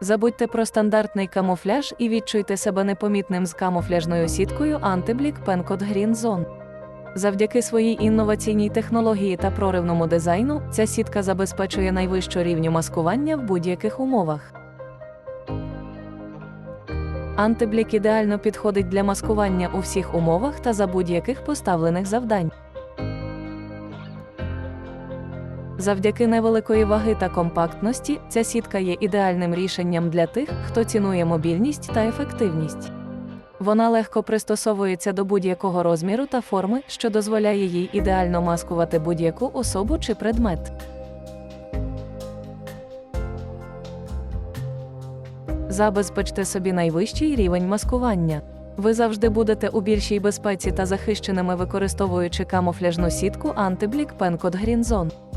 Забудьте про стандартний камуфляж і відчуйте себе непомітним з камуфляжною сіткою Antiblick Pencode Green Zone. Завдяки своїй інноваційній технології та проривному дизайну, ця сітка забезпечує найвищу рівню маскування в будь-яких умовах. Антиблік ідеально підходить для маскування у всіх умовах та за будь-яких поставлених завдань. Завдяки невеликої ваги та компактності, ця сітка є ідеальним рішенням для тих, хто цінує мобільність та ефективність. Вона легко пристосовується до будь-якого розміру та форми, що дозволяє їй ідеально маскувати будь-яку особу чи предмет. Забезпечте собі найвищий рівень маскування. Ви завжди будете у більшій безпеці та захищеними використовуючи камуфляжну сітку Antiblick Pencode Green Zone.